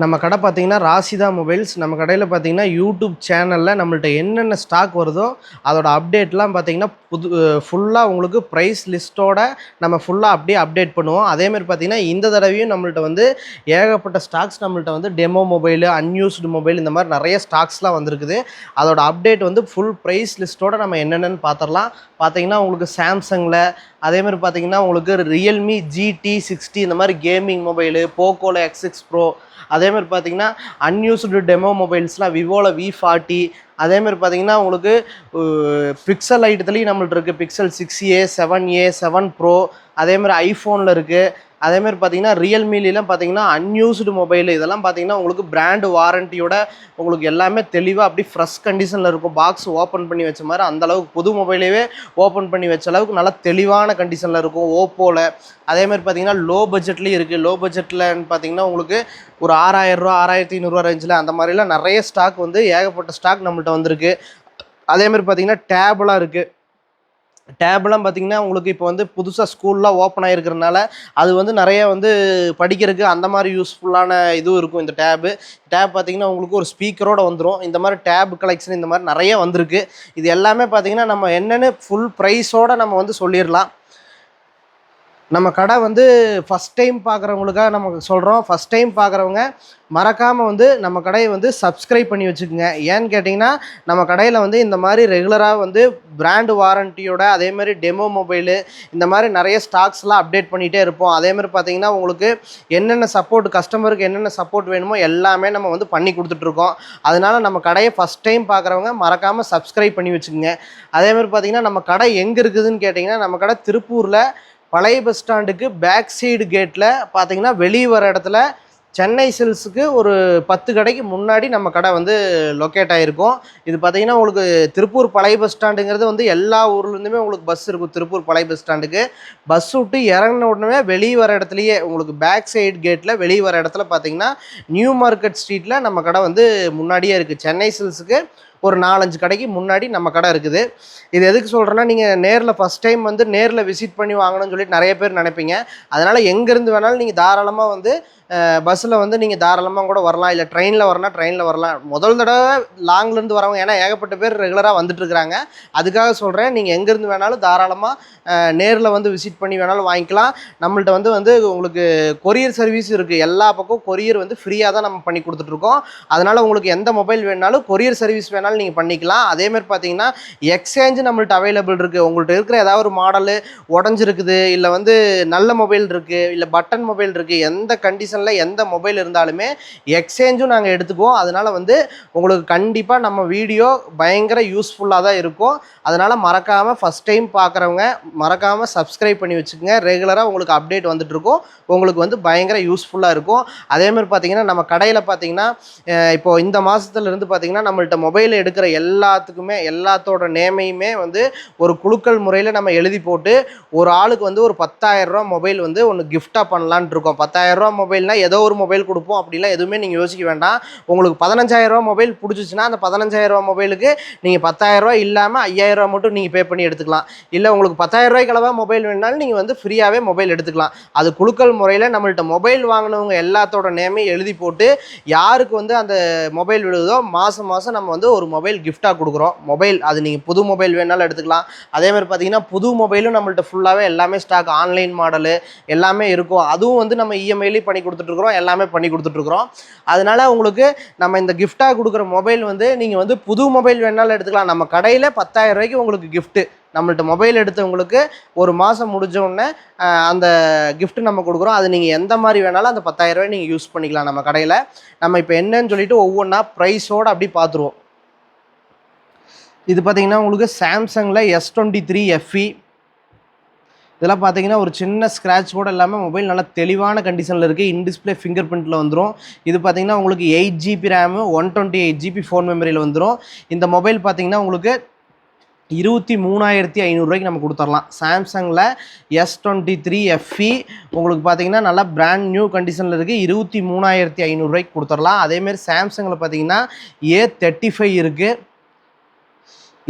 நம்ம கடை பார்த்திங்கன்னா ராசிதா மொபைல்ஸ். நம்ம கடையில் பார்த்தீங்கன்னா யூடியூப் சேனலில் நம்மள்ட்ட என்னென்ன ஸ்டாக் வருதோ அதோட அப்டேட்லாம் பார்த்திங்கன்னா புது ஃபுல்லாக உங்களுக்கு ப்ரைஸ் லிஸ்ட்டோட நம்ம ஃபுல்லாக அப்படியே அப்டேட் பண்ணுவோம். அதேமாதிரி பார்த்திங்கன்னா இந்த தடவையும் நம்மள்ட்ட வந்து ஏகப்பட்ட ஸ்டாக்ஸ் நம்மள்ட்ட வந்து டெமோ மொபைலு அன்யூஸ்டு மொபைல் இந்த மாதிரி நிறைய ஸ்டாக்ஸ்லாம் வந்திருக்குது. அதோட அப்டேட் வந்து ஃபுல் ப்ரைஸ் லிஸ்ட்டோட நம்ம என்னென்னு பார்த்துடலாம் பார்த்திங்கன்னா உங்களுக்கு சாம்சங்கில் அதேமாதிரி பார்த்திங்கன்னா பார்த்தீங்கன்னா உங்களுக்கு ரியல்மி ஜிடி சிக்ஸ்டி இந்த மாதிரி கேமிங் மொபைலு போக்கோல எக்ஸ் சிக்ஸ் ப்ரோ அதேமாதிரி பார்த்தீங்கன்னா அன்யூஸ்டு டெமோ மொபைல்ஸ்லாம் விவோவில் வி ஃபார்ட்டி அதேமாதிரி பார்த்தீங்கன்னா உங்களுக்கு பிக்சல் ஐட்டத்துலேயும் நம்மள்ட்ட இருக்குது Pixel six A seven A seven pro அதேமாதிரி ஐஃபோனில் இருக்குது அதே மாதிரி பார்த்தீங்கன்னா ரியல்மிலாம் பார்த்தீங்கன்னா அன்யூஸ்டு மொபைல் இதெல்லாம் பார்த்தீங்கன்னா உங்களுக்கு பிராண்டு வாரண்டியோட உங்களுக்கு எல்லாமே தெளிவாக அப்படி ஃப்ரெஷ் கண்டிஷனில் இருக்கும். பாக்ஸ் ஓப்பன் பண்ணி வச்ச மாதிரி அந்த அளவுக்கு புது மொபைலேயே ஓப்பன் பண்ணி வச்ச அளவுக்கு நல்லா தெளிவான கண்டிஷனில் இருக்கும். ஓப்போவில் அதே மாதிரி பார்த்தீங்கன்னா லோ பட்ஜெட்லேயும் இருக்குது லோ பட்ஜெட்டில்னு பார்த்தீங்கன்னா உங்களுக்கு ஒரு ஆறாயிரரூவா ஆறாயிரத்தி ஐநூறுரூவா ரேஞ்சில் அந்த மாதிரிலாம் நிறைய ஸ்டாக் வந்து ஏகப்பட்ட ஸ்டாக் நம்மள்கிட்ட வந்திருக்கு. அதே மாதிரி பார்த்தீங்கன்னா டேப்லாம் இருக்குது டேப்லாம் பார்த்தீங்கன்னா உங்களுக்கு இப்போ வந்து புதுசாக ஸ்கூல்லாம் ஓப்பன் ஆகிருக்கிறனால அது வந்து நிறைய வந்து படிக்கிறதுக்கு அந்த மாதிரி யூஸ்ஃபுல்லான இதுவும் இருக்கும் இந்த டேபு. டேப் பார்த்தீங்கன்னா உங்களுக்கு ஒரு ஸ்பீக்கரோடு வந்துடும் இந்த மாதிரி டேப் கலெக்ஷன் இந்த மாதிரி நிறைய வந்திருக்கு. இது எல்லாமே பார்த்தீங்கன்னா நம்ம என்னென்னு ஃபுல் ப்ரைஸோடு நம்ம வந்து சொல்லிடலாம். நம்ம கடை வந்து ஃபஸ்ட் டைம் பார்க்குறவங்களுக்காக நம்ம சொல்கிறோம் ஃபஸ்ட் டைம் பார்க்குறவங்க மறக்காமல் வந்து நம்ம கடையை வந்து சப்ஸ்கிரைப் பண்ணி வச்சுக்கோங்க. ஏன்னு கேட்டிங்கன்னா நம்ம கடையில் வந்து இந்த மாதிரி ரெகுலராக வந்து பிராண்டு வாரண்டியோட அதேமாதிரி டெமோ மொபைலு இந்த மாதிரி நிறைய ஸ்டாக்ஸ்லாம் அப்டேட் பண்ணிகிட்டே இருப்போம். அதேமாதிரி பார்த்திங்கன்னா பார்த்தீங்கன்னா உங்களுக்கு என்னென்ன சப்போர்ட் கஸ்டமருக்கு என்னென்ன சப்போர்ட் வேணுமோ எல்லாமே நம்ம வந்து பண்ணி கொடுத்துட்ருக்கோம் அதனால் நம்ம கடையை ஃபஸ்ட் டைம் பார்க்குறவங்க மறக்காமல் சப்ஸ்கிரைப் பண்ணி வச்சுக்கோங்க. அதே மாதிரி பார்த்தீங்கன்னா நம்ம கடை எங்கே இருக்குதுன்னு கேட்டிங்கன்னா நம்ம கடை திருப்பூரில் பழைய பஸ் ஸ்டாண்டுக்கு பேக் சைடு கேட்டில் பார்த்தீங்கன்னா வெளியே வர இடத்துல சென்னை சில்ஸுக்கு ஒரு பத்து கடைக்கு முன்னாடி நம்ம கடை வந்து லொக்கேட் ஆகிருக்கும் இது பார்த்தீங்கன்னா உங்களுக்கு திருப்பூர் பழைய பஸ் ஸ்டாண்டுங்கிறது வந்து எல்லா ஊர்லேருந்துமே உங்களுக்கு பஸ் இருக்கும் திருப்பூர் பழைய பஸ் ஸ்டாண்டுக்கு பஸ் விட்டு இறங்கின உடனே வெளியே வர இடத்துலையே உங்களுக்கு பேக் சைடு கேட்டில் வெளியே வர இடத்துல பார்த்தீங்கன்னா நியூ மார்க்கெட் ஸ்ட்ரீட்டில் நம்ம கடை வந்து முன்னாடியே இருக்குது சென்னை சில்ஸுக்கு ஒரு நாலஞ்சு கடைக்கு முன்னாடி நம்ம கடை இருக்குது. இது எதுக்கு சொல்கிறேன்னா நீங்கள் நேரில் ஃபஸ்ட் டைம் வந்து நேரில் விசிட் பண்ணி வாங்கணும்னு சொல்லிட்டு நிறைய பேர் நினைப்பீங்க. அதனால் எங்கேருந்து வேணாலும் நீங்கள் தாராளமாக வந்து பஸ்ஸில் வந்து நீங்கள் தாராளமாக கூட வரலாம். இல்லை ட்ரெயினில் வரலாம் ட்ரெயினில் வரலாம். முதல் தடவை லாங்லேருந்து வரவங்க ஏன்னா ஏகப்பட்ட பேர் ரெகுலராக வந்துட்டுருக்குறாங்க அதுக்காக சொல்கிறேன் நீங்கள் எங்கேருந்து வேணாலும் தாராளமாக நேரில் வந்து விசிட் பண்ணி வேணாலும் வாங்கிக்கலாம். நம்மள்ட்ட வந்து வந்து உங்களுக்கு கொரியர் சர்வீஸ் இருக்குது எல்லா பக்கம் கொரியர் வந்து ஃப்ரீயாக தான் நம்ம பண்ணி கொடுத்துட்ருக்கோம் அதனால் உங்களுக்கு எந்த மொபைல் வேணாலும் கொரியர் சர்வீஸ் வேணாலும் நீங்கள் பண்ணிக்கலாம். அதேமாதிரி பார்த்தீங்கன்னா எக்ஸ்சேஞ்சு நம்மள்ட்ட அவைலபிள் இருக்குது உங்கள்கிட்ட இருக்கிற ஏதாவது ஒரு மாடலு உடஞ்சிருக்குது இல்லை வந்து நல்ல மொபைல் இருக்குது இல்லை பட்டன் மொபைல் இருக்குது எந்த கண்டிஷனில் எந்த மொபைல் இருந்தாலுமே எக்ஸ்சேஞ்சும் நாங்கள் எடுத்துக்குவோம். அதனால் வந்து உங்களுக்கு கண்டிப்பாக நம்ம வீடியோ பயங்கர யூஸ்ஃபுல்லாக தான் இருக்கும். அதனால் மறக்காமல் ஃபஸ்ட் டைம் பார்க்குறவங்க மறக்காமல் சப்ஸ்கிரைப் பண்ணி வச்சுக்கோங்க. ரெகுலராக உங்களுக்கு அப்டேட் வந்துட்டுருக்கும் உங்களுக்கு வந்து பயங்கர யூஸ்ஃபுல்லாக இருக்கும். அதேமாதிரி பார்த்தீங்கன்னா நம்ம கடையில் பார்த்தீங்கன்னா இப்போது இந்த மாதத்துலேருந்து பார்த்தீங்கன்னா நம்மள்ட்ட மொபைல் எடுக்கிற எல்லாத்துக்குமே எல்லாத்தோட நேமையுமே வந்து ஒரு குழுக்கள் முறையில் நம்ம எழுதி போட்டு ஒரு ஆளுக்கு வந்து ஒரு பத்தாயிரரூவா மொபைல் வந்து ஒன்று கிஃப்டாக பண்ணலான் இருக்கோம். பத்தாயிரரூவா மொபைல்னால் ஏதோ ஒரு மொபைல் கொடுப்போம் அப்படிலாம் எதுவுமே நீங்கள் யோசிக்க வேண்டாம். உங்களுக்கு பதினஞ்சாயிரரூவா மொபைல் பிடிச்சிச்சின்னா அந்த பதினஞ்சாயிரரூவா மொபைலுக்கு நீங்கள் பத்தாயிரரூவா இல்லாமல் ஐயாயிரரூவா மட்டும் நீங்கள் பே பண்ணி எடுத்துக்கலாம். இல்லை உங்களுக்கு பத்தாயிரரூவாய்க்கு அளவாக மொபைல் வேணாலும் நீங்கள் வந்து ஃப்ரீயாகவே மொபைல் எடுத்துக்கலாம். அது குழுக்கள் முறையில் நம்மள்கிட்ட மொபைல் வாங்கினவங்க எல்லாத்தோட நேமையும் எழுதி போட்டு யாருக்கு வந்து அந்த மொபைல் விழுதோ மாதம் மாதம் நம்ம வந்து ஒரு மொபைல் கிஃப்டாக கொடுக்குறோம். மொபைல் அது நீங்கள் புது மொபைல் வேணாலும் எடுத்துக்கலாம். அதே மாதிரி பார்த்தீங்கன்னா புது மொபைலும் நம்மள்ட்ட ஃபுல்லாகவே எல்லாமே ஸ்டாக் ஆன்லைன் மாடலு எல்லாமே இருக்கும். அதுவும் வந்து நம்ம இஎம்ஐலேயும் பண்ணி கொடுத்துட்ருக்குறோம் எல்லாமே பண்ணி கொடுத்துட்ருக்குறோம் அதனால் உங்களுக்கு நம்ம இந்த கிஃப்டாக கொடுக்குற மொபைல் வந்து நீங்கள் வந்து புது மொபைல் வேணாலும் எடுத்துக்கலாம். நம்ம கடையில் பத்தாயிரம் ரூபாய்க்கு உங்களுக்கு கிஃப்ட்டு நம்மள்ட்ட மொபைல் எடுத்தவங்களுக்கு ஒரு மாதம் முடிஞ்சோடனே அந்த கிஃப்ட் நம்ம கொடுக்குறோம். அது நீங்கள் எந்த மாதிரி வேணாலும் அந்த பத்தாயிரரூவாய் நீங்கள் யூஸ் பண்ணிக்கலாம் நம்ம கடையில். நம்ம இப்போ என்னன்னு சொல்லிட்டு ஒவ்வொன்றா ப்ரைஸோடு அப்படி பார்த்துருவோம் இது பார்த்தீங்கன்னா உங்களுக்கு சாம்சங்கில் எஸ் டுவெண்ட்டி த்ரீ எஃப்இ இதெல்லாம் பார்த்தீங்கன்னா ஒரு சின்ன ஸ்க்ராட்ச் கூட இல்லாமல் மொபைல் நல்லா தெளிவான கண்டிஷனில் இருக்குது இன்டிஸ்பிளே ஃபிங்கர் பிரிண்ட்டில் வந்துடும் இது பார்த்தீங்கன்னா உங்களுக்கு eight GB RAM one twenty eight GB phone மெமரியில் வந்துடும் இந்த மொபைல் பார்த்தீங்கன்னா உங்களுக்கு இருபத்தி மூணாயிரத்தி ஐநூறுரூவாய்க்கு நம்ம கொடுத்துர்லாம் சாம்சங்கில் எஸ் டுவெண்ட்டி த்ரீ எஃப்இ உங்களுக்கு பார்த்தீங்கன்னா நல்லா பிராண்ட் நியூ கண்டிஷனில் இருக்குது இருபத்தி மூணாயிரத்தி ஐநூறுரூவாய்க்கு கொடுத்துர்லாம் அதேமாரி சாம்சங்கில் பார்த்தீங்கன்னா ஏ தேர்ட்டி ஃபைவ் இருக்குது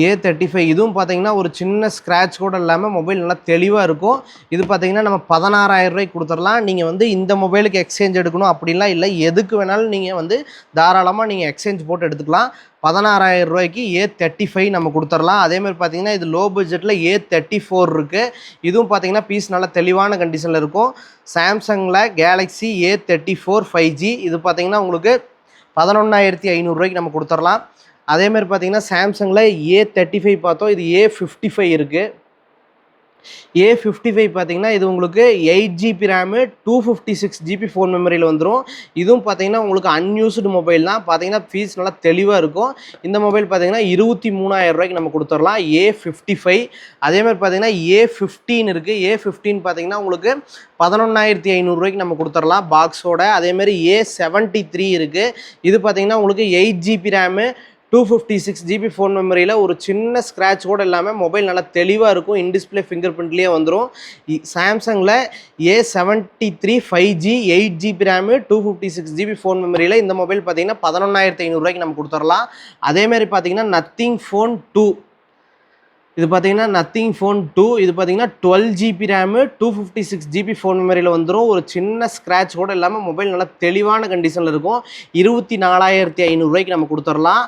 ஏ தேர்ட்டி ஃபைவ் இதுவும் பார்த்தீங்கன்னா ஒரு சின்ன ஸ்க்ராட்ச் கூட இல்லாமல் மொபைல் நல்லா தெளிவாக இருக்கும். இது பார்த்தீங்கன்னா நம்ம பதினாறாயிரம் ரூபாய்க்கு கொடுத்துடலாம். நீங்கள் வந்து இந்த மொபைலுக்கு எக்ஸ்சேஞ்ச் எடுக்கணும் அப்படின்லாம் இல்லை. எதுக்கு வேணாலும் நீங்கள் வந்து தாராளமாக நீங்கள் எக்ஸ்சேஞ்ச் போட்டு எடுத்துக்கலாம். பதினாறாயிரம் ரூபாய்க்கு ஏ தேர்ட்டி ஃபைவ் நம்ம கொடுத்துடலாம். அதேமாதிரி பார்த்தீங்கன்னா இது லோ பட்ஜெட்டில் ஏ தேர்ட்டி ஃபோர் இருக்குது இதுவும் பார்த்தீங்கன்னா பீஸ் நல்லா தெளிவான கண்டிஷனில் இருக்கும். சாம்சங்கில் Galaxy A thirty four five G இது பார்த்தீங்கன்னா உங்களுக்கு பதினொன்றாயிரத்தி ஐநூறுரூவாய்க்கு நம்ம கொடுத்துடலாம். அதேமாதிரி பார்த்தீங்கன்னா சாம்சங்கில் ஏ தேர்ட்டி ஃபைவ் பார்த்தோம். இது ஏ ஃபிஃப்டி ஃபைவ் இருக்குது ஏ ஃபிஃப்டி ஃபைவ் பார்த்தீங்கன்னா இது உங்களுக்கு eight GB RAM two fifty six GB phone மெமரியில் வந்துடும் இதுவும் பார்த்தீங்கன்னா உங்களுக்கு அன்யூஸ்டு மொபைல் தான். பார்த்தீங்கன்னா ஃபீஸ் நல்லா தெளிவாக இருக்கும். இந்த மொபைல் பார்த்தீங்கன்னா இருபத்தி மூணாயிரம் ரூபாய்க்கு நம்ம கொடுத்துடலாம். ஏ ஃபிஃப்டி ஃபைவ் அதேமாதிரி பார்த்தீங்கன்னா ஏ ஃபிஃப்டீன் இருக்குது ஏ ஃபிஃப்டீன் பார்த்தீங்கன்னா உங்களுக்கு பதினொன்றாயிரத்தி ஐநூறுரூவாய்க்கு நம்ம கொடுத்துடலாம் பாக்ஸோட அதேமாதிரி ஏ செவன்ட்டி த்ரீ இருக்குது இது பார்த்தீங்கன்னா உங்களுக்கு eight GB RAM two fifty six GB phone மெமரியில் ஒரு சின்ன ஸ்க்ராட்ச் கூட இல்லாமல் மொபைல் நல்லா தெளிவாக இருக்கும். இன்டிஸ்பிளே ஃபிங்கர் பிரிண்ட்லேயே வந்துடும் சாம்சங்கில் A seventy three five G eight GB RAM two fifty six GB phone மெமரியில் இந்த மொபைல் பார்த்தீங்கன்னா பதினொன்றாயிரத்தி ஐநூறுரூவாய்க்கு நம்ம கொடுத்துடலாம் அதேமாதிரி பார்த்தீங்கன்னா நத்திங் ஃபோன் டூ இது பார்த்தீங்கன்னா நத்திங் ஃபோன் டூ இது பார்த்தீங்கன்னா twelve GB RAM two fifty six GB phone மெமரியில் வந்துடும் ஒரு சின்ன ஸ்க்ராட்ச் கூட இல்லாமல் மொபைல் நல்லா தெளிவான கண்டிஷனில் இருக்கும். இருபத்தி நாலாயிரத்தி ஐநூறுரூவாய்க்கு நம்ம கொடுத்துடலாம்.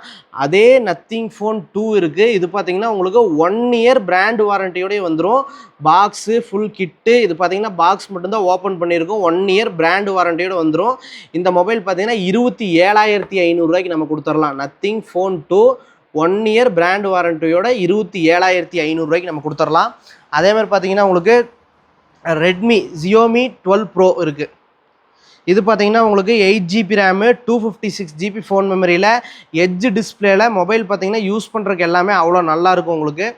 அதே நத்திங் ஃபோன் டூ இருக்குது இது பார்த்தீங்கன்னா உங்களுக்கு ஒன் இயர் பிராண்ட் வாரண்டியோடய வந்துடும் பாக்ஸு ஃபுல் கிட்டு இது பார்த்தீங்கன்னா பாக்ஸ் மட்டும்தான் ஓப்பன் பண்ணியிருக்கோம் ஒன் இயர் பிராண்ட் வாரண்டியோடு வந்துடும் இந்த மொபைல் பார்த்தீங்கன்னா இருபத்தி ஏழாயிரத்தி ஐநூறுரூவாய்க்கு நம்ம கொடுத்துடலாம். Nothing phone two one year brand வாரண்டியோட இருபத்தி ஏழாயிரத்தி ஐநூறுரூவாய்க்கு நம்ம கொடுத்துடலாம். அதே மாதிரி பார்த்தீங்கன்னா உங்களுக்கு ரெட்மி ஜியோமி டுவெல் ப்ரோ இருக்குது இது பார்த்தீங்கன்னா உங்களுக்கு eight GB RAM two fifty six GB phone மெமரியில் எட்ஜ் டிஸ்பிளேல மொபைல் பார்த்தீங்கன்னா யூஸ் பண்ணுறதுக்கு எல்லாமே அவ்வளோ நல்லாயிருக்கும் உங்களுக்கு.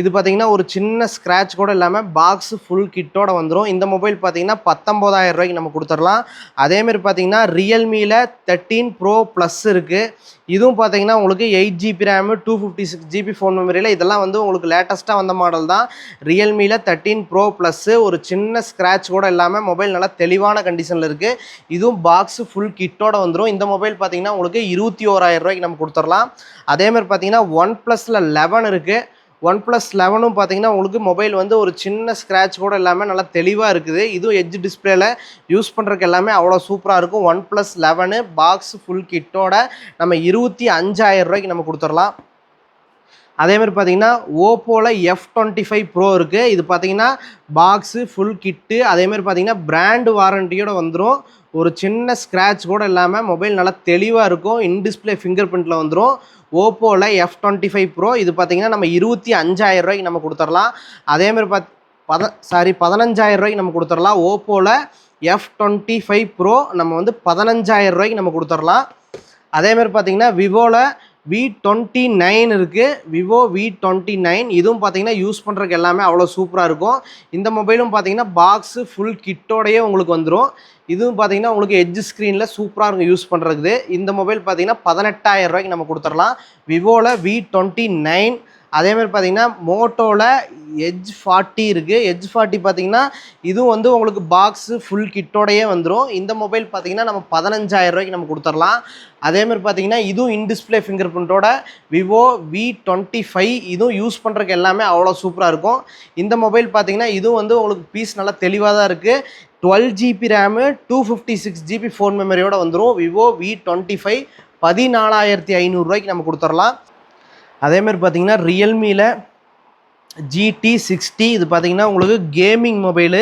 இது பார்த்தீங்கன்னா ஒரு சின்ன ஸ்க்ராட்ச் கூட இல்லாமல் பாக்ஸ் ஃபுல் கிட்டோட வந்துடும் இந்த மொபைல் பார்த்தீங்கன்னா பத்தொம்போதாயிரம் ரூபாய்க்கு நம்ம கொடுத்துடலாம். அதேமாரி பார்த்தீங்கன்னா ரியல்மியில் தேர்ட்டீன் ப்ரோ ப்ளஸ் இருக்குது இதுவும் பார்த்தீங்கன்னா உங்களுக்கு eight GB RAM two fifty six GB phone மெமரியில் இதெல்லாம் வந்து உங்களுக்கு லேட்டஸ்ட்டாக வந்த மாடல் தான். ரியல்மியில் தேர்ட்டீன் ப்ரோ ப்ளஸ்ஸு ஒரு சின்ன ஸ்க்ராட்ச் கூட இல்லாமல் மொபைல் நல்லா தெளிவான கண்டிஷனில் இருக்குது இதுவும் பாக்ஸ் ஃபுல் கிட்டோட வந்துடும் இந்த மொபைல் பார்த்தீங்கன்னா உங்களுக்கு இருபத்தி ஓராயிரம் ரூபாய்க்கு நம்ம கொடுத்துடலாம். அதேமாதிரி பார்த்தீங்கன்னா ஒன் ப்ளஸில் லெவன் இருக்குது ஒன் ப்ளஸ் லெவனும் பார்த்தீங்கன்னா உங்களுக்கு மொபைல் வந்து ஒரு சின்ன ஸ்க்ராட்ச் கூட இல்லாமல் நல்லா தெளிவாக இருக்குது. இதுவும் எட்ஜ் டிஸ்பிளேல யூஸ் பண்ணுறதுக்கு எல்லாமே அவ்வளோ சூப்பராக இருக்கும். One plus eleven box full கிட்டோட நம்ம இருபத்தி அஞ்சாயிரம் ரூபாய்க்கு நம்ம கொடுத்துடலாம். அதேமாதிரி பார்த்தீங்கன்னா ஓப்போவில் எஃப் டுவெண்ட்டி ஃபைவ் ப்ரோ இருக்குது இது பார்த்தீங்கன்னா பாக்ஸு ஃபுல் கிட்டு அதேமாதிரி பார்த்தீங்கன்னா பிராண்டு வாரண்டியோட வந்துடும் ஒரு சின்ன ஸ்க்ராட்ச் கூட இல்லாமல் மொபைல் நல்லா தெளிவாக இருக்கும். இன்டிஸ்பிளே ஃபிங்கர் பிரிண்ட்டில் வந்துடும் ஓப்போவில் எஃப் டுவெண்ட்டி ஃபைவ் ப்ரோ இது பார்த்தீங்கன்னா நம்ம இருபத்தி அஞ்சாயிரம் ரூபாய்க்கு நம்ம கொடுத்துடலாம். அதேமாதிரி பாத் பத சாரி பதினஞ்சாயிரம் ரூபாய்க்கு நம்ம கொடுத்துடலாம். ஓப்போவில் எஃப் டுவெண்ட்டி ஃபைவ் ப்ரோ நம்ம வந்து பதினஞ்சாயிரம் ரூபாய்க்கு நம்ம கொடுத்துடலாம். அதேமாதிரி பார்த்தீங்கன்னா விவோவில் வி டுவெண்ட்டி நைன் இருக்குது விவோ வி டுவெண்ட்டி நைன் இதுவும் பார்த்தீங்கன்னா யூஸ் பண்ணுறதுக்கு எல்லாமே அவ்வளோ சூப்பராக இருக்கும். இந்த மொபைலும் பார்த்தீங்கன்னா பாக்ஸு ஃபுல் கிட்டோடையே உங்களுக்கு வந்துடும் இதுவும் பார்த்தீங்கன்னா உங்களுக்கு எட்ஜ் ஸ்க்ரீனில் சூப்பராக இருக்கும் யூஸ் பண்ணுறதுக்கு இந்த மொபைல் பார்த்தீங்கன்னா பதினெட்டாயிரம் ரூபாய்க்கு நம்ம கொடுத்துடலாம். விவோவில் வி டுவெண்ட்டி நைன் அதேமாதிரி பார்த்தீங்கன்னா மோட்டோவில் எஜ் ஃபார்ட்டி இருக்குது எஜ் ஃபார்ட்டி பார்த்தீங்கன்னா இதுவும் வந்து உங்களுக்கு பாக்ஸு ஃபுல் கிட்டோடையே வந்துடும் இந்த மொபைல் பார்த்தீங்கன்னா நம்ம பதினஞ்சாயிரம் ரூபாய்க்கு நம்ம கொடுத்துடலாம் அதேமாதிரி பார்த்தீங்கன்னா இதுவும் இன்டிஸ்பிளே ஃபிங்கர் பிரிண்ட்டோட விவோ வி டுவெண்ட்டி ஃபைவ் இதுவும் யூஸ் பண்ணுறதுக்கு எல்லாமே அவ்வளோ சூப்பராக இருக்கும். இந்த மொபைல் பார்த்தீங்கன்னா இதுவும் வந்து உங்களுக்கு பீஸ் நல்லா தெளிவாக தான் இருக்குது twelve GB RAM two fifty six GB phone மெமரியோட வந்துடும் விவோ வி டுவெண்ட்டி ஃபைவ் பதினாலாயிரத்தி ஐநூறுரூவாய்க்கு நம்ம கொடுத்துடலாம் அதேமாதிரி பார்த்தீங்கன்னா ரியல்மியில் ஜிடி சிக்ஸ்டி இது பார்த்தீங்கன்னா உங்களுக்கு கேமிங் மொபைலு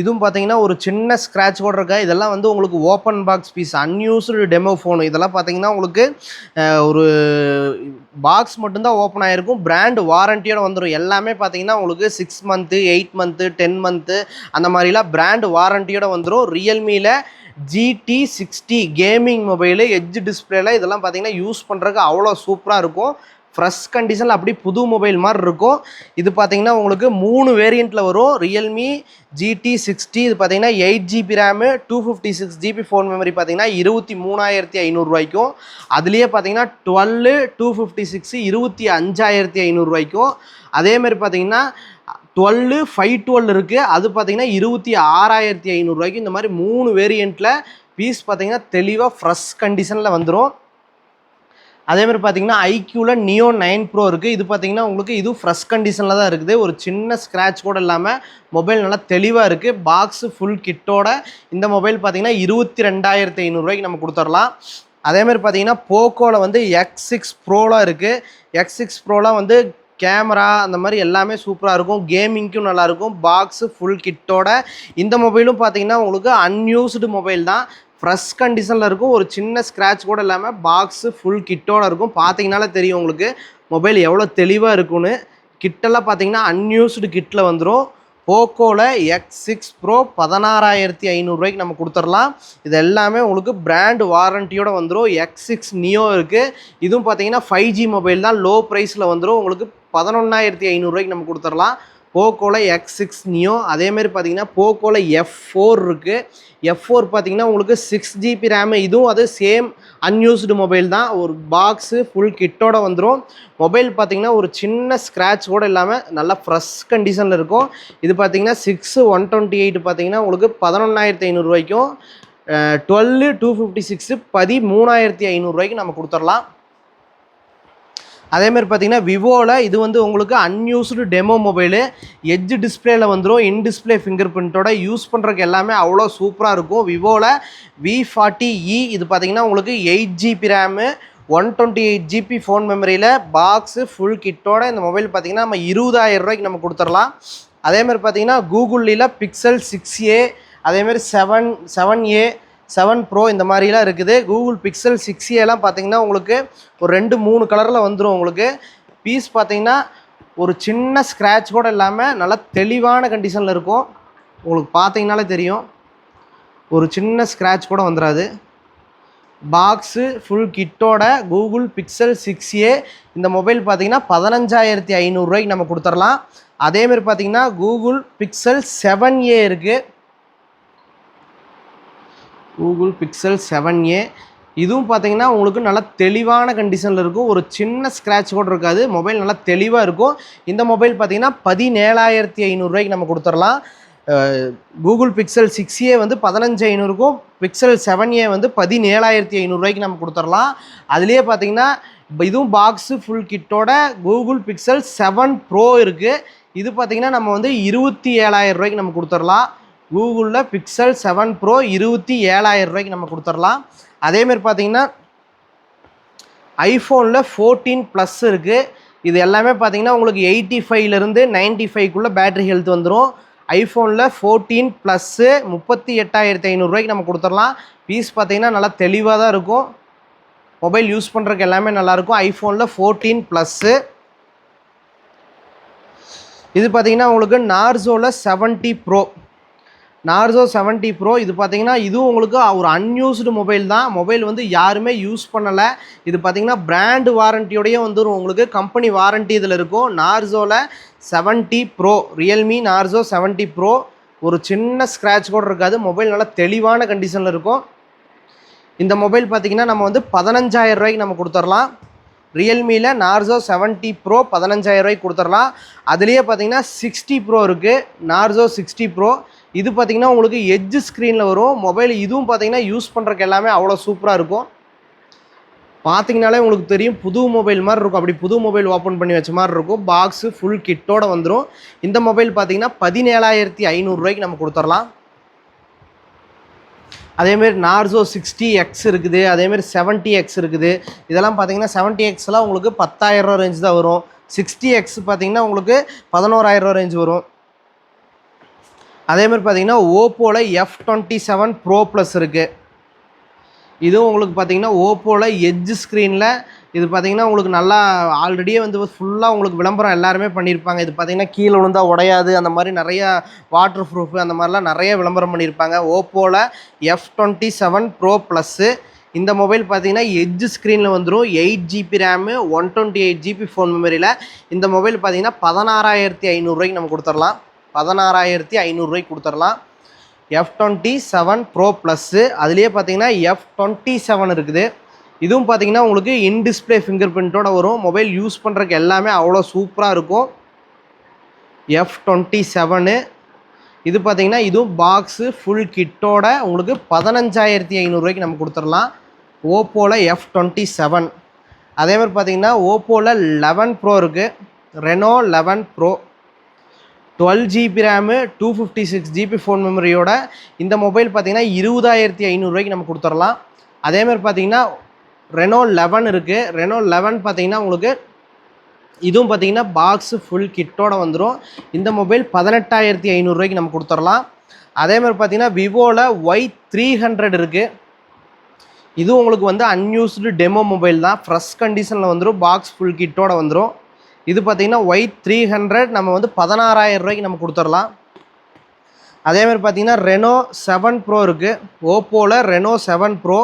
இதுவும் பார்த்தீங்கன்னா ஒரு சின்ன ஸ்க்ராட்ச் கூட இருக்கா? இதெல்லாம் வந்து உங்களுக்கு open box piece unused demo phone இதெல்லாம் பார்த்தீங்கன்னா உங்களுக்கு ஒரு பாக்ஸ் மட்டும்தான் ஓப்பன் ஆகிருக்கும் பிராண்ட் வாரண்டியோட வந்துடும் எல்லாமே பார்த்தீங்கன்னா உங்களுக்கு six month eight month ten month அந்த மாதிரிலாம் பிராண்ட் வாரண்டியோட வந்துடும் ரியல்மியில் GT sixty gaming mobile edge டிஸ்பிளேல இதெல்லாம் பார்த்தீங்கன்னா யூஸ் பண்ணுறதுக்கு அவ்வளோ சூப்பராக இருக்கும். ஃப்ரெஷ் கண்டிஷனில் அப்படி புது மொபைல் மாதிரி இருக்கும். இது பார்த்தீங்கன்னா உங்களுக்கு மூணு வேரியண்ட்டில் வரும். ரியல்மி ஜிடி சிக்ஸ்டி இது பார்த்தீங்கன்னா eight GB RAM two fifty six GB phone memory பார்த்தீங்கன்னா இருபத்தி மூணாயிரத்தி ஐநூறுரூவாய்க்கும் அதுலேயே பார்த்தீங்கன்னா டுவெல்லு டூ ஃபிஃப்டி சிக்ஸு இருபத்தி அஞ்சாயிரத்தி ஐநூறுரூவாய்க்கும் அதேமாரி பார்த்தீங்கன்னா டுவெல்லு ஃபைவ் டுவெல் இருக்குது அது பார்த்தீங்கன்னா இருபத்தி ஆறாயிரத்தி ஐநூறுரூவாய்க்கு இந்த மாதிரி மூணு வேரியண்ட்டில் பீஸ் பார்த்தீங்கன்னா தெளிவாக ஃப்ரெஷ் கண்டிஷனில் வந்துடும் அதே மாதிரி பார்த்தீங்கன்னா ஐக்யூவில் நியோ நைன் ப்ரோ இருக்குது இது பார்த்தீங்கன்னா உங்களுக்கு இது ஃப்ரெஷ் கண்டிஷனில் தான் இருக்குது. ஒரு சின்ன ஸ்க்ராட்ச் கூட இல்லாமல் மொபைல் நல்லா தெளிவாக இருக்குது பாக்ஸு ஃபுல் கிட்டோட இந்த மொபைல் பார்த்தீங்கன்னா இருபத்தி ரெண்டாயிரத்தி ஐநூறுரூவாய்க்கு நம்ம கொடுத்துடலாம். அதேமாதிரி பார்த்தீங்கன்னா போக்கோவில் வந்து எக்ஸ் சிக்ஸ் ப்ரோலாம் இருக்குது எக்ஸ் சிக்ஸ் ப்ரோலாம் வந்து கேமரா அந்த மாதிரி எல்லாமே சூப்பராக இருக்கும். கேமிங்க்கும் நல்லாயிருக்கும் பாக்ஸு ஃபுல் கிட்டோட இந்த மொபைலும் பார்த்தீங்கன்னா உங்களுக்கு அன்யூஸ்டு மொபைல் தான். ஃப்ரெஷ் கண்டிஷனில் இருக்கும். ஒரு சின்ன ஸ்க்ராட்ச் கூட இல்லாமல் பாக்ஸு ஃபுல் கிட்டோட இருக்கும். பார்த்தீங்கனாலே தெரியும் உங்களுக்கு. மொபைல் எவ்வளோ தெளிவாக இருக்கும்னு. கிட்டெல்லாம் பார்த்தீங்கன்னா அன்யூஸ்டு கிட்டில் வந்துடும் போக்கோவில் எக்ஸ் சிக்ஸ் ப்ரோ பதினாறாயிரத்தி ஐநூறுரூவாய்க்கு நம்ம கொடுத்துடலாம். இது எல்லாமே உங்களுக்கு பிராண்ட் வாரண்ட்டியோடு வந்துடும் எக்ஸ் சிக்ஸ் நியோ இருக்குது இதுவும் பார்த்தீங்கன்னா ஃபைவ் ஜி மொபைல் தான். லோ ப்ரைஸில் வந்துடும் உங்களுக்கு பதினொன்றாயிரத்தி ஐநூறுரூவாய்க்கு நம்ம கொடுத்துடலாம். போக்கோவில் எக்ஸ் சிக்ஸ் நியோ அதேமாரி பார்த்தீங்கன்னா போக்கோவில் எஃப் ஃபோர் இருக்குது எஃப் ஃபோர் பார்த்தீங்கன்னா உங்களுக்கு சிக்ஸ் ஜிபி ரேமு இதுவும் அது சேம் அன்யூஸ்டு மொபைல் தான். ஒரு பாக்ஸு ஃபுல் கிட்டோட வந்துடும் மொபைல் பார்த்தீங்கன்னா ஒரு சின்ன ஸ்க்ராட்ச் கூட இல்லாமல் நல்லா ஃப்ரெஷ் கண்டிஷனில் இருக்கும். இது பார்த்தீங்கன்னா சிக்ஸு ஒன் டுவெண்ட்டி எயிட் பார்த்தீங்கன்னா உங்களுக்கு பதினொன்றாயிரத்தி ஐநூறுரூவாய்க்கும் டுவெல்லு டூ ஃபிஃப்டி சிக்ஸு பதிமூணாயிரத்தி ஐநூறுரூவாய்க்கு நம்ம கொடுத்துடலாம். அதேமாதிரி பார்த்தீங்கன்னா விவோவில் இது வந்து உங்களுக்கு அன்யூஸ்டு டெமோ மொபைலு எட்ஜ் டிஸ்பிளேல வந்துடும் இன் டிஸ்பிளே ஃபிங்கர் பிரிண்ட்டோட யூஸ் பண்ணுறதுக்கு எல்லாமே அவ்வளோ சூப்பராக இருக்கும். விவோவில் வி ஃபார்ட்டி இ e, இது பார்த்தீங்கன்னா உங்களுக்கு eight GB RAM one twenty eight GB phone மெமரியில் பாக்ஸு ஃபுல் கிட்டோட இந்த மொபைல் பார்த்தீங்கன்னா நம்ம இருபதாயிரம் ரூபாய்க்கு நம்ம கொடுத்துடலாம். அதேமாதிரி பார்த்தீங்கன்னா கூகுளில் பிக்சல் சிக்ஸ் ஏ அதேமாதிரி seven seven A seven pro இந்த மாதிரிலாம் இருக்குது. கூகுள் பிக்சல் சிக்ஸ் ஏலாம் பார்த்தீங்கன்னா உங்களுக்கு ஒரு ரெண்டு மூணு கலரில் வந்துடும் உங்களுக்கு. பீஸ் பார்த்தீங்கன்னா ஒரு சின்ன ஸ்க்ராட்ச் கூட இல்லாமல் நல்லா தெளிவான கண்டிஷனில் இருக்கும். உங்களுக்கு பார்த்தீங்கனாலே தெரியும். ஒரு சின்ன ஸ்க்ராட்ச் கூட வந்துடாது பாக்ஸு ஃபுல் கிட்டோட கூகுள் பிக்சல் சிக்ஸ் ஏ இந்த மொபைல் பார்த்தீங்கன்னா பதினஞ்சாயிரத்தி ஐநூறுரூவாய்க்கு நம்ம கொடுத்துடலாம் அதேமாரி பார்த்தீங்கன்னா கூகுள் பிக்சல் செவன் ஏ இருக்குது கூகுள் பிக்சல் செவன் ஏ இதுவும் பார்த்தீங்கன்னா உங்களுக்கு நல்லா தெளிவான கண்டிஷனில் இருக்கும். ஒரு சின்ன ஸ்க்ராட்ச் கூட இருக்காது. மொபைல் நல்லா தெளிவாக இருக்கும். இந்த மொபைல் பார்த்தீங்கன்னா பதினேழாயிரத்தி ஐநூறுரூவாய்க்கு நம்ம கொடுத்துடலாம். கூகுள் பிக்சல் சிக்ஸ் ஏ வந்து பதினஞ்சு ஐநூறுக்கும் பிக்சல் செவன் ஏ வந்து பதினேழாயிரத்தி ஐநூறுரூவாய்க்கு நம்ம கொடுத்துடலாம். அதுலேயே பார்த்தீங்கன்னா இதுவும் பாக்ஸு ஃபுல் கிட்டோட கூகுள் பிக்சல் செவன் ப்ரோ இருக்குது இது பார்த்தீங்கன்னா நம்ம வந்து இருபத்தி ஏழாயிரம் ரூபாய்க்கு நம்ம கொடுத்துடலாம். கூகுளில் பிக்சல் செவன் ப்ரோ இருபத்தி ஏழாயிரம் ரூபாய்க்கு நம்ம கொடுத்துடலாம். அதேமாரி பார்த்தீங்கன்னா ஐஃபோனில் ஃபோர்டீன் ப்ளஸ் இருக்குது இது எல்லாமே பார்த்தீங்கன்னா உங்களுக்கு எயிட்டி ஃபைவ்லேருந்து நைன்ட்டி ஃபைவ்க்குள்ளே பேட்ரி ஹெல்த் வந்துடும் ஐஃபோனில் ஃபோர்டீன் ப்ளஸ்ஸு முப்பத்தி எட்டாயிரத்தி ஐநூறுரூவாய்க்கு நம்ம கொடுத்துடலாம். பீஸ் பார்த்தீங்கன்னா நல்லா தெளிவாக தான் இருக்கும். மொபைல் யூஸ் பண்ணுறதுக்கு எல்லாமே நல்லாயிருக்கும் ஐஃபோனில் ஃபோர்டீன் ப்ளஸ்ஸு இது பார்த்தீங்கன்னா உங்களுக்கு நார்சோவில் seventy pro Narzo seventy pro இது பார்த்தீங்கன்னா இதுவும் உங்களுக்கு ஒரு அன்யூஸ்டு மொபைல் தான். மொபைல் வந்து யாருமே யூஸ் பண்ணலை. இது பார்த்தீங்கன்னா பிராண்டு வாரண்ட்டியோடையே வந்துடும் உங்களுக்கு கம்பெனி வாரண்ட்டி இதில் இருக்கும். நார்சோவில் seventy pro Realme Narzo seventy pro ஒரு சின்ன ஸ்க்ராட்ச் கூட இருக்காது. மொபைல் நல்லா தெளிவான கண்டிஷனில் இருக்கும். இந்த மொபைல் பார்த்தீங்கன்னா நம்ம வந்து பதினஞ்சாயிரம் ரூபாய்க்கு நம்ம கொடுத்துடலாம் ரியல்மியில் நார்சோ செவன்ட்டி ப்ரோ பதினஞ்சாயிரம் ரூபாய்க்கு கொடுத்துடலாம் அதுலேயே பார்த்தீங்கன்னா சிக்ஸ்டி ப்ரோ இருக்குது நார்சோ சிக்ஸ்டி ப்ரோ இது பார்த்தீங்கன்னா உங்களுக்கு எட்ஜ் ஸ்க்ரீனில் வரும். மொபைல் இதுவும் பார்த்தீங்கன்னா யூஸ் பண்ணுறக்கு எல்லாமே அவ்வளோ சூப்பராக இருக்கும். பார்த்தீங்கனாலே உங்களுக்கு தெரியும் புது மொபைல் மாதிரி இருக்கும். அப்படி புது மொபைல் ஓப்பன் பண்ணி வச்ச மாதிரி இருக்கும். பாக்ஸு ஃபுல் கிட்டோடு வந்துடும் இந்த மொபைல் பார்த்தீங்கன்னா பதினேழாயிரத்தி ஐநூறுரூவாய்க்கு நம்ம கொடுத்துடலாம் அதேமாரி நார்சோ சிக்ஸ்டி எக்ஸ் இருக்குது. அதேமாரி செவன்ட்டி எக்ஸ் இருக்குது. இதெல்லாம் பார்த்தீங்கன்னா செவன்ட்டி எக்ஸ்லாம் உங்களுக்கு பத்தாயிரரூவா ரேஞ்ச் தான் வரும். சிக்ஸ்டி எக்ஸ் பார்த்தீங்கன்னா உங்களுக்கு பதினோராயிரரூவா ரேஞ்ச் வரும். அதேமாதிரி பார்த்தீங்கன்னா ஓப்போவில் F twenty seven pro plus இருக்குது இதுவும் உங்களுக்கு பார்த்தீங்கன்னா ஓப்போவில் எட்ஜ் ஸ்க்ரீனில் இது பார்த்தீங்கன்னா உங்களுக்கு நல்லா ஆல்ரெடியே வந்து ஃபுல்லாக உங்களுக்கு விளம்பரம் எல்லாருமே பண்ணியிருப்பாங்க. இது பார்த்தீங்கன்னா கீழே விழுந்தா உடையாது. அந்த மாதிரி நிறையா வாட்டர் ப்ரூஃப் அந்த மாதிரிலாம் நிறைய விளம்பரம் பண்ணியிருப்பாங்க. ஓப்போவில் F twenty seven pro plus இந்த மொபைல் பார்த்தீங்கன்னா எட்ஜ் ஸ்க்ரீனில் வந்துடும் eight GB RAM one twenty eight GB phone மெமரியில் இந்த மொபைல் பார்த்தீங்கன்னா பதினாறாயிரத்தி ஐநூறுரூவாய்க்கு நம்ம கொடுத்துடலாம். பதினாறாயிரத்தி ஐநூறுரூவாய்க்கு கொடுத்துடலாம். F twenty seven pro plus அதுலேயே பார்த்தீங்கன்னா எஃப் டுவெண்ட்டி செவன் இருக்குது. இதுவும் பார்த்தீங்கன்னா உங்களுக்கு இன் டிஸ்பிளே ஃபிங்கர் பிரிண்ட்டோட வரும். மொபைல் யூஸ் பண்ணுறதுக்கு எல்லாமே அவ்வளோ சூப்பராக இருக்கும். எஃப் டுவெண்ட்டி செவனு இது பார்த்தீங்கன்னா இதுவும் பாக்ஸு ஃபுல் கிட்டோட உங்களுக்கு பதினஞ்சாயிரத்தி ஐநூறுரூவாய்க்கு நம்ம கொடுத்துடலாம். ஓப்போவில் எஃப் டுவெண்ட்டி செவன் அதே மாதிரி பார்த்தீங்கன்னா ஓப்போவில் லெவன் ப்ரோ இருக்குது Reno eleven pro twelve GB RAM two fifty six GB phone மெமரியோட இந்த மொபைல் பார்த்தீங்கன்னா இருபதாயிரத்தி ஐநூறுரூவாய்க்கு நம்ம கொடுத்துடலாம். அதேமாதிரி பார்த்தீங்கன்னா ரெனோ லெவன் இருக்குது ரெனோ லெவன் பார்த்தீங்கன்னா உங்களுக்கு இதுவும் பார்த்தீங்கன்னா பாக்ஸு ஃபுல் கிட்டோட வந்துடும் இந்த மொபைல் பதினெட்டாயிரத்தி ஐநூறுரூவாய்க்கு நம்ம கொடுத்துடலாம். அதேமாதிரி பார்த்திங்கன்னா பார்த்தீங்கன்னா விவோவில் ஒய் த்ரீ ஹண்ட்ரட் இருக்குது இது உங்களுக்கு வந்து அன்யூஸ்டு டெமோ மொபைல் தான். ஃப்ரெஷ் கண்டிஷனில் வந்துடும் பாக்ஸ் ஃபுல் கிட்டோட வந்துடும் இது பார்த்தீங்கன்னா ஒய் த்ரீ ஹண்ட்ரட் நம்ம வந்து பதினாறாயிரம் ரூபாய்க்கு நம்ம கொடுத்துடலாம். அதேமாதிரி பார்த்திங்கன்னா பார்த்தீங்கன்னா ரெனோ செவன் ப்ரோ இருக்குது ஓப்போவில் ரெனோ செவன் ப்ரோ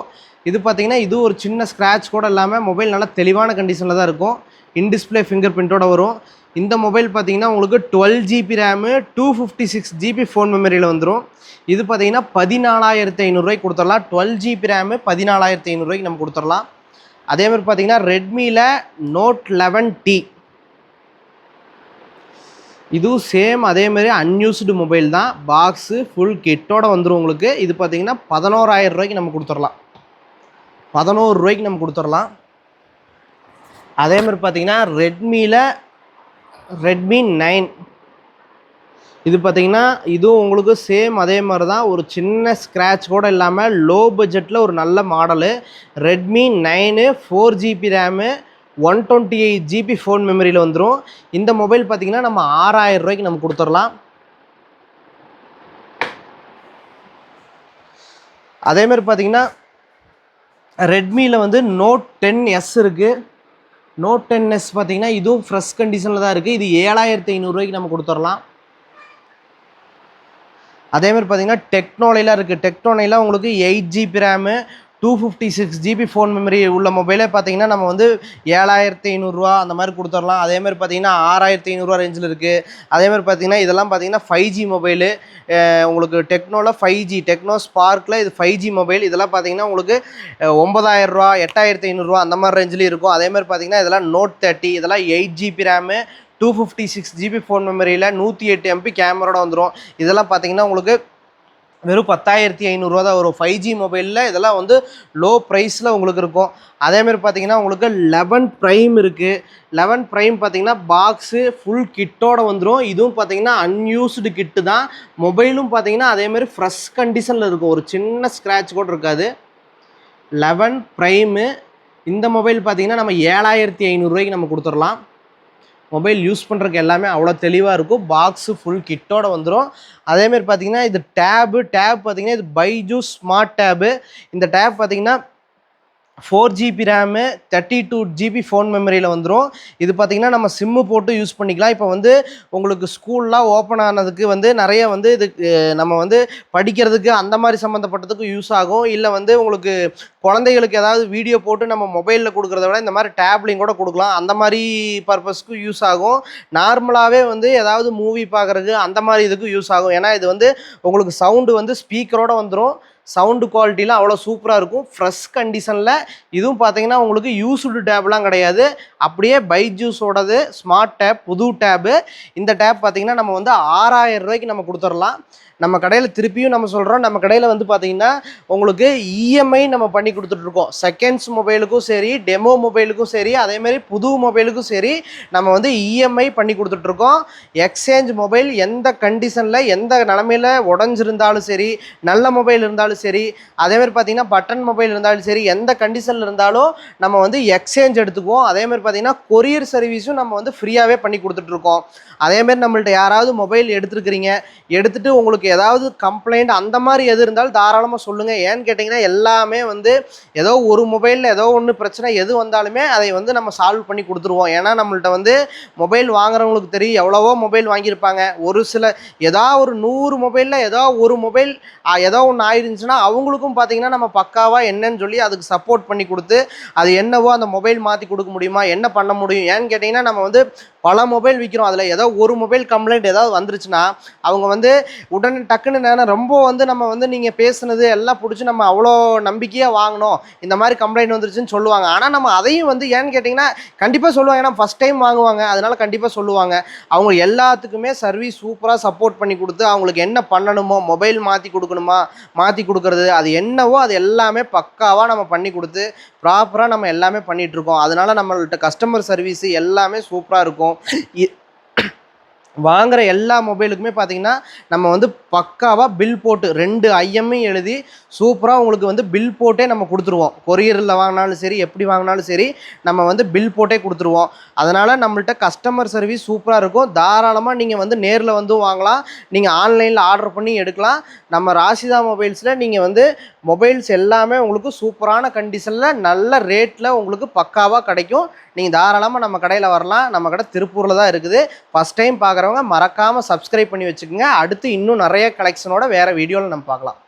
இது பார்த்தீங்கன்னா இது ஒரு சின்ன ஸ்க்ராட்ச் கூட இல்லாமல் மொபைல் நல்லா தெளிவான கண்டிஷனில் தான் இருக்கும். இன்டிஸ்பிளே ஃபிங்கர் பிரிண்ட்டோட வரும். இந்த மொபைல் பார்த்தீங்கன்னா உங்களுக்கு twelve GB RAM two fifty six GB phone மெமரியில் வந்துடும் இது பார்த்தீங்கன்னா பதினாலாயிரத்தி ஐநூறுரூவாய்க்கு கொடுத்துடலாம். டுவெல் ஜிபி ரேமு பதினாலாயிரத்து ஐநூறுரூவாய்க்கு நம்ம கொடுத்துடலாம். அதேமாதிரி பார்த்திங்கன்னா பார்த்தீங்கன்னா ரெட்மியில் நோட் லெவன் டி இதுவும் சேம் அதே மாதிரி அன்யூஸ்டு மொபைல் தான். பாக்ஸு ஃபுல் கிட்டோட வந்துடும் உங்களுக்கு. இது பார்த்தீங்கன்னா பதினோராயிரம் ரூபாய்க்கு நம்ம கொடுத்துடலாம். பதினோரு ரூபாய்க்கு நம்ம கொடுத்துடலாம். அதே மாதிரி பார்த்தீங்கன்னா ரெட்மியில் ரெட்மி நைன் இது பார்த்தீங்கன்னா இதுவும் உங்களுக்கு சேம் அதே மாதிரி தான். ஒரு சின்ன ஸ்க்ராட்ச் கூட இல்லாமல் லோ பட்ஜெட்டில் ஒரு நல்ல model Redmi nine four GB RAM one twenty eight GB phone மெமரியில் வந்துடும் இந்த மொபைல் பார்த்தீங்கன்னா நம்ம ஆறாயிரம் ரூபாய்க்கு நம்ம கொடுத்துடலாம். அதேமாரி பார்த்திங்கன்னா பார்த்தீங்கன்னா ரெட்மியில் வந்து நோட் டென் எஸ் இருக்குது நோட் டென் எஸ் பார்த்தீங்கன்னா இதுவும் ஃப்ரெஷ் கண்டிஷனில் தான் இருக்குது இது ஏழாயிரத்தி ஐநூறுரூவாய்க்கு நம்ம கொடுத்துடலாம். அதே மாதிரி பார்த்தீங்கன்னா டெக்னாலஜிலாம் இருக்குது டெக்னாலஜிலாம் உங்களுக்கு eight GB RAM two fifty six GB phone memory உள்ள மொபைலே பார்த்தீங்கன்னா நம்ம வந்து ஏழாயிரத்தி ஐநூறுரூவா அந்த மாதிரி கொடுத்துடலாம். அதேமாதிரி பார்த்தீங்கன்னா ஆறாயிரத்தி ஐநூறுரூவா ரேஞ்சில் இருக்குது அதேமாதிரி பார்த்தீங்கன்னா இதெல்லாம் பார்த்தீங்கன்னா ஃபைவ் ஜி மொபைலு உங்களுக்கு டெக்னோவில் ஃபைவ் ஜி டெக்னோ ஸ்பார்க்கில் இது ஃபைவ் ஜி மொபைல் இதெல்லாம் பார்த்தீங்கன்னா உங்களுக்கு ஒம்பதாயிரரூவா எட்டாயிரத்தி ஐநூறுரூவா அந்த மாதிரி ரேஞ்சில் இருக்கும். அதேமாதிரி பார்த்தீங்கன்னா இதெல்லாம் நோட் தேர்ட்டி இதெல்லாம் eight GB RAM two fifty six GB phone மெமரியில் நூற்றி எட்டு எம்பி கேமரோட வந்துடும் இதெல்லாம் பார்த்தீங்கன்னா உங்களுக்கு வெறும் பத்தாயிரத்தி ஐநூறுரூவா தான் வரும். ஃபைவ் ஜி மொபைலில் இதெல்லாம் வந்து லோ ப்ரைஸில் உங்களுக்கு இருக்கும். அதேமாரி பார்த்தீங்கன்னா உங்களுக்கு லெவன் ப்ரைம் இருக்குது லெவன் ப்ரைம் பார்த்தீங்கன்னா பாக்ஸு ஃபுல் கிட்டோட வந்துடும் இதுவும் பார்த்தீங்கன்னா அன்யூஸ்டு கிட்டு தான். மொபைலும் பார்த்தீங்கன்னா அதேமாதிரி ஃப்ரெஷ் கண்டிஷனில் இருக்கும். ஒரு சின்ன ஸ்க்ராட்ச் கூட இருக்காது. லெவன் ப்ரைமு இந்த மொபைல் பார்த்தீங்கன்னா நம்ம ஏழாயிரத்தி ஐநூறுரூவாய்க்கு நம்ம கொடுத்துடலாம். மொபைல் யூஸ் பண்ணுறதுக்கு எல்லாமே அவ்வளோ தெளிவாக இருக்கும். பாக்ஸு ஃபுல் கிட்டோட வந்துடும் அதேமாரி பார்த்தீங்கன்னா இது டேபு டேப் பார்த்தீங்கன்னா இது பைஜூஸ் ஸ்மார்ட் டேபு இந்த டேப் பார்த்தீங்கன்னா four GB RAM thirty two GB phone மெமரியில் வந்துடும் இது பார்த்திங்கன்னா நம்ம சிம்மு போட்டு யூஸ் பண்ணிக்கலாம். இப்போ வந்து உங்களுக்கு ஸ்கூல்லாம் ஓப்பன் ஆனதுக்கு வந்து நிறைய வந்து இது நம்ம வந்து படிக்கிறதுக்கு அந்த மாதிரி சம்மந்தப்பட்டதுக்கு யூஸ் ஆகும். இல்லை வந்து உங்களுக்கு குழந்தைகளுக்கு ஏதாவது வீடியோ போட்டு நம்ம மொபைலில் கொடுக்குறத விட இந்த மாதிரி டேப்லையும் கூட கொடுக்கலாம். அந்த மாதிரி பர்பஸ்க்கு யூஸ் ஆகும். நார்மலாகவே வந்து ஏதாவது மூவி பார்க்குறதுக்கு அந்த மாதிரி இதுக்கு யூஸ் ஆகும். ஏன்னா இது வந்து உங்களுக்கு சவுண்டு வந்து ஸ்பீக்கரோடு வந்துடும் சவுண்டு குவாலிட்டிலாம் அவ்வளோ சூப்பராக இருக்கும். ஃப்ரெஷ் கண்டிஷனில் இதுவும் பார்த்தீங்கன்னா உங்களுக்கு யூஸ்டு டேப்லாம் கிடையாது. அப்படியே பைஜூஸோடது ஸ்மார்ட் டேப் புது டேபு இந்த டேப் பார்த்தீங்கன்னா நம்ம வந்து ஆறாயிரம் ரூபாய்க்கு நம்ம கொடுத்துடலாம். நம்ம கடையில் திருப்பியும் நம்ம சொல்கிறோம் நம்ம கடையில் வந்து பார்த்தீங்கன்னா உங்களுக்கு இஎம்ஐ நம்ம பண்ணி கொடுத்துட்ருக்கோம் செகண்ட்ஸ் மொபைலுக்கும் சரி டெமோ மொபைலுக்கும் சரி அதேமாதிரி புது மொபைலுக்கும் சரி நம்ம வந்து இஎம்ஐ பண்ணி கொடுத்துட்ருக்கோம் எக்ஸ்சேஞ்ச் மொபைல் எந்த கண்டிஷனில் எந்த நிலமையில் உடஞ்சிருந்தாலும் சரி நல்ல மொபைல் இருந்தாலும் சரி அதேமாதிரி பார்த்தீங்கன்னா பட்டன் மொபைல் இருந்தாலும் சரி எந்த கண்டிஷனில் இருந்தாலும் நம்ம வந்து எக்ஸ்சேஞ்ச் எடுத்துக்குவோம். அதேமாதிரி பார்த்தீங்கன்னா கொரியர் சர்வீஸும் நம்ம வந்து ஃப்ரீயாகவே பண்ணி கொடுத்துட்ருக்கோம் அதேமாதிரி நம்மள்ட்ட யாராவது மொபைல் எடுத்துருக்கிறீங்க எடுத்துகிட்டு உங்களுக்கு ஏதாவது கம்ப்ளைண்ட் அந்த மாதிரி எது இருந்தாலும் தாராளமாக சொல்லுங்கள் ஏன்னு கேட்டிங்கன்னா எல்லாமே வந்து ஏதோ ஒரு மொபைலில் ஏதோ ஒன்று பிரச்சனை எது வந்தாலுமே அதை வந்து நம்ம சால்வ் பண்ணி கொடுத்துருவோம். ஏன்னா நம்மள்ட்ட வந்து மொபைல் வாங்குறவங்களுக்கு தெரியும் எவ்வளவோ மொபைல் வாங்கியிருப்பாங்க. ஒரு சில ஏதோ ஒரு நூறு மொபைலில் ஏதோ ஒரு மொபைல் ஏதோ ஒன்று ஆயிருந்துச்சுன்னா அவங்களுக்கும் பார்த்தீங்கன்னா நம்ம பக்காவாக என்னன்னு சொல்லி அதுக்கு சப்போர்ட் பண்ணி கொடுத்து அது என்னவோ அந்த மொபைல் மாற்றி கொடுக்க முடியுமா என்ன பண்ண முடியும் ஏன்னு கேட்டிங்கன்னா நம்ம வந்து பல மொபைல் விற்கிறோம் அதில் ஏதோ ஒரு மொபைல் கம்ப்ளைண்ட் ஏதாவது வந்துருச்சுன்னா அவங்க வந்து உடனே டக்குன்னு டக்குன்னு நேரம் ரொம்ப வந்து நம்ம வந்து நீங்கள் பேசுனது எல்லாம் பிடிச்சி நம்ம அவ்வளோ நம்பிக்கையாக வாங்கினோம். இந்த மாதிரி கம்ப்ளைண்ட் வந்துருச்சுன்னு சொல்லுவாங்க. ஆனால் நம்ம அதையும் வந்து ஏன்னு கேட்டிங்கன்னா கண்டிப்பாக சொல்லுவாங்க. ஏன்னா ஃபஸ்ட் டைம் வாங்குவாங்க. அதனால் கண்டிப்பாக சொல்லுவாங்க. அவங்க எல்லாத்துக்குமே சர்வீஸ் சூப்பராக சப்போர்ட் பண்ணி கொடுத்து அவங்களுக்கு என்ன பண்ணணுமோ மொபைல் மாற்றி கொடுக்கணுமா மாற்றி கொடுக்குறது கொடுக்கறது அது என்னவோ அது எல்லாமே பக்காவாக நம்ம பண்ணி கொடுத்து ப்ராப்பராக நம்ம எல்லாமே பண்ணிகிட்ருக்கோம் அதனால் அதனால கஸ்டமர் சர்வீஸு எல்லாமே சூப்பராக இருக்கும். வாங்குகிற எல்லா மொபைலுக்குமே பார்த்தீங்கன்னா நம்ம வந்து பக்காவாக பில் போட்டு ரெண்டு ஐஎம்ஐ எழுதி சூப்பராக உங்களுக்கு வந்து பில் போட்டே நம்ம கொடுத்துருவோம். கொரியரில் வாங்கினாலும் சரி எப்படி வாங்கினாலும் சரி நம்ம வந்து பில் போட்டே கொடுத்துருவோம். அதனால் நம்மள்ட்ட கஸ்டமர் சர்வீஸ் சூப்பராக இருக்கும். தாராளமாக நீங்கள் வந்து நேரில் வந்து வாங்கலாம். நீங்கள் ஆன்லைனில் ஆர்டர் பண்ணி எடுக்கலாம். நம்ம ராசிதா மொபைல்ஸில் நீங்கள் வந்து மொபைல்ஸ் எல்லாமே உங்களுக்கு சூப்பரான கண்டிஷனில் நல்ல ரேட்டில் உங்களுக்கு பக்காவாக கிடைக்கும். நீங்கள் தாராளமாக நம்ம கடையில் வரலாம். நம்ம கடை திருப்பூரில் தான் இருக்குது. ஃபஸ்ட் டைம் பார்க்குறவங்க மறக்காமல் சப்ஸ்கிரைப் பண்ணி வச்சுக்கோங்க. அடுத்து இன்னும் நிறைய கலெக்ஷனோட வேறு வீடியோவில் நம்ம பார்க்கலாம்.